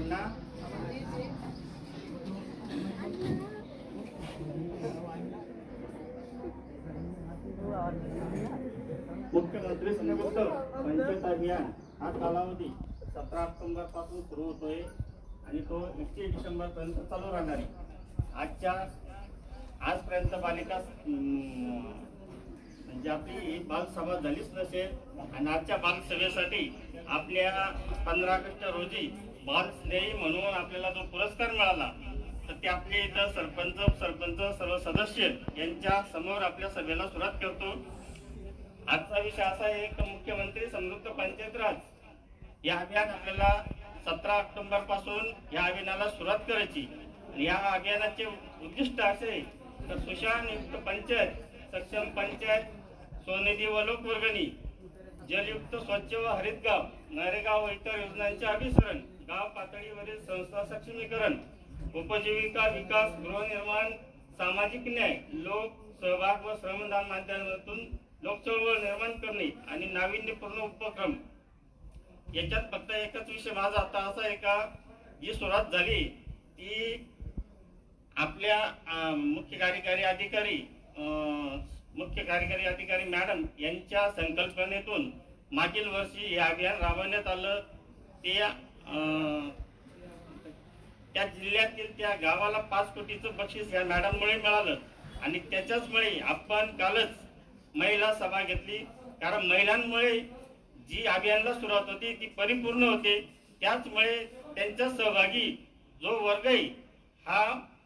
साहेबांना मुख्यमंत्री संयुक्त पंचायत अभियान हा कालावधी सतरा ऑक्टोबरपासून सुरू होतोय आणि तो एकतीस डिसेंबर पर्यंत चालू राहणार आहे. आजच्या आजपर्यंत बालिका म्हणजे आपली बालसभा झालीच नसेल आणि आजच्या बालसभेसाठी आपल्या पंधरा ऑगस्ट रोजी भारतस्नेही म्हणून आपल्याला जो पुरस्कार मिळाला तर ते आपले इथं सरपंच सरपंच सर्व सदस्य यांच्या समोर आपल्या सभेला सुरुवात करतो. आजचा विषय असा आहे की मुख्यमंत्री समृद्ध पंचायत राज. या अभियान आपल्याला सतरा ऑक्टोबरपासून या अभियानाला सुरुवात करायची. या अभियानाचे उद्दिष्ट असे तर तर सुशांतयुक्त पंचायत सक्षम पंचायत स्वनिधी व लोकवर्गणी जलयुक्त स्वच्छ व हरित गाव नरेगा व इतर योजनांचे अभिसरण गाव पातळीवरील संस्था सक्षमीकरण उपजीविका विकास गृहनिर्माण सामाजिक न्याय लोक सहभाग व श्रमदान माध्यमातून लोकचळवळ निर्माण करणे आणि नाविन्यपूर्ण उपक्रम. याच्यात फक्त एकच विषय माझा आता असा आहे का जी सुरुवात झाली ती आपल्या मुख्य कार्यकारी अधिकारी मुख्य कार्यकारी अधिकारी मॅडम यांच्या संकल्पनेतून मागील वर्षी हे अभियान राबवण्यात आलं. ते त्या जिल्ह्यातील त्या गावाला पाच कोटीचं बक्षीस या मॅडममुळे मिळालं. आणि त्याच्याचमुळे आपण कालच महिला सभा घेतली. कारण महिलांमुळे जी अभियानला सुरुवात होती ती परिपूर्ण होते. त्याचमुळे त्यांच्या सहभागी जो वर्ग आहे हा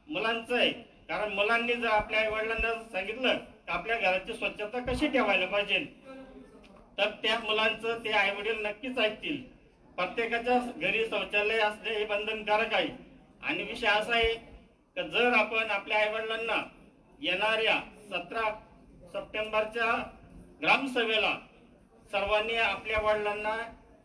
मुलांचा आहे कारण मुलांनी जर आपल्या आई वडिलांना सांगितलं की आपल्या घराची स्वच्छता कशी ठेवायला पाहिजे तर त्या मुलांचं ते आई वडील नक्कीच ऐकतील. प्रत्येकाच्या घरी शौचालय असणे हे बंधनकारक आहे. आणि विषय असा आहे की जर आपण आपल्या आई वडिलांना येणाऱ्या सतरा सप्टेंबरच्या ग्रामसभेला सर्वांनी आपल्या वडिलांना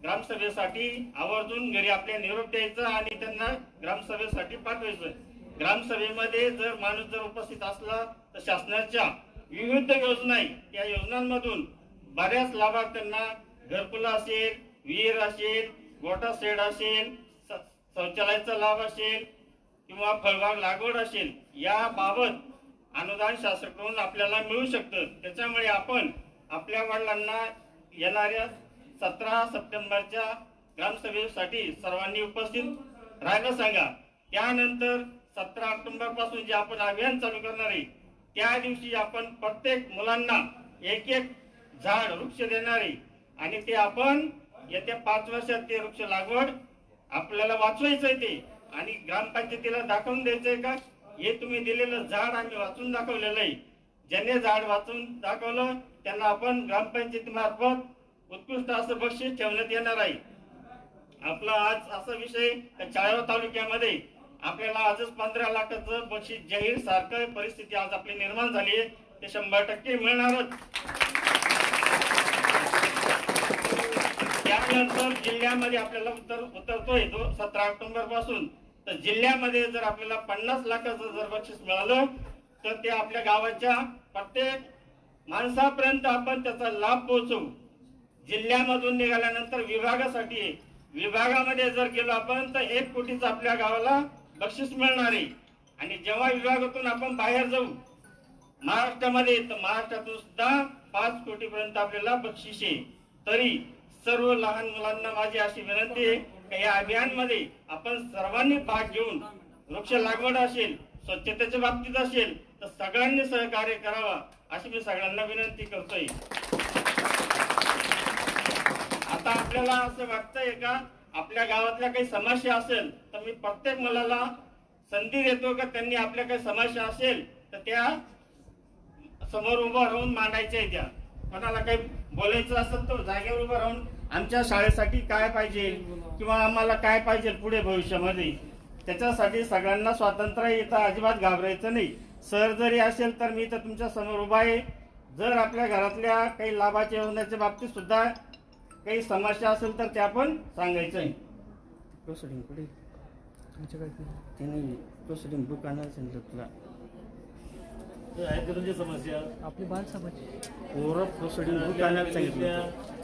ग्रामसभेसाठी आवर्जून घरी आपल्या निरोप द्यायचा आणि त्यांना ग्रामसभेसाठी पाठवायचं. ग्रामसभेमध्ये जर माणूस जर उपस्थित असला तर शासनाच्या विविध योजना या योजनांमधून बऱ्याच लाभार्थ्यांना घरकुल असेल विहीर असेल गोटा शेड असेल स- शौचालयाचा लाभ असेल किंवा फळबाग लागवड असेल याबाबत अनुदान शासनाकडून आपल्याला मिळू शकतं. त्याच्यामुळे आपण आपल्या वडिलांना येणाऱ्या सतरा सप्टेंबरच्या ग्रामसभेसाठी सर्वांनी उपस्थित राहायला सांगा. त्यानंतर सतरा ऑक्टोबरपासून जे आपण अभियान चालू करणार आहे त्या दिवशी आपण प्रत्येक मुलांना एक एक झाड वृक्ष देणार आहे. आणि ते आपण येत्या पाच वर्षात ते वृक्ष लागवड आपल्याला वाचवायचंय ते. आणि ग्रामपंचायतीला दाखवून द्यायचंय का? हे तुम्ही दिलेलं झाड आम्ही वाचून दाखवलेलं आहे. ज्याने झाड वाचून दाखवलं त्यांना आपण ग्रामपंचायती मार्फत उत्कृष्ट असं बक्षीस ठेवण्यात येणार आहे. आपला आज असा विषय चाळव तालुक्यामध्ये आपल्याला आजच पंधरा लाखाचं बक्षीस जाहीर सारखं परिस्थिती आज आपली निर्माण झाली आहे. ते शंभर टक्के मिळणारच. त्यानंतर जिल्ह्यामध्ये आपल्याला उत्तर उतरतोय तो सतरा ऑक्टोबरपासून. तर जिल्ह्यामध्ये जर आपल्याला पन्नास लाखाचं जर बक्षीस मिळालं तर ते आपल्या गावाच्या प्रत्येक माणसापर्यंत आपण त्याचा लाभ पोहोचवू. जिल्ह्यामधून निघाल्यानंतर विभागासाठी विभागामध्ये जर गेलो आपण तर एक कोटीचं आपल्या गावाला बक्षीस मिळणार. आहे आणि जेव्हा विभागातून आपण बाहेर जाऊ महाराष्ट्रामध्ये तर महाराष्ट्रातून सुद्धा पाच कोटी पर्यंत आपल्याला बक्षीस आहे. तरी सर्व लहान मुलांना माझी अशी विनंती आहे की या अभियानमध्ये आपण सर्वांनी भाग घेऊन वृक्ष लागवड असेल स्वच्छतेच्या बाबतीत असेल तर सगळ्यांनी सहकार्य करावा अशी मी सगळ्यांना विनंती करतोय. आता आपल्याला असं वाटतंय का? आपल्या गावातल्या काही समस्या असेल तर मी प्रत्येक मुलाला संधी देतो का त्यांनी आपल्या काही समस्या असेल तर त्या समोर उभं राहून मांडायच्या त्या. कोणाला काही बोलायचं असेल तर जागेवर उभं राहून आमच्या शाळेसाठी काय पाहिजे किंवा आम्हाला काय पाहिजे पुढे भविष्यामध्ये? त्याच्यासाठी सगळ्यांना स्वातंत्र्य इथं अजिबात घाबरायचं नाही. सर जरी असेल तर मी तर तुमच्यासमोर उभा आहे. जर आपल्या घरातल्या काही लाभाच्या होण्याच्या बाबतीत सुद्धा काही समस्या असेल तर त्या पण सांगायचं आहे पुढे त्यांनी प्रोसिडिंग बुक आणायला सांगितलं तुला. आहेत का तुमच्या समस्या. आपली बालसभाची पोरं प्रोसिडिंग बुक आणायला सांगितलं होतं.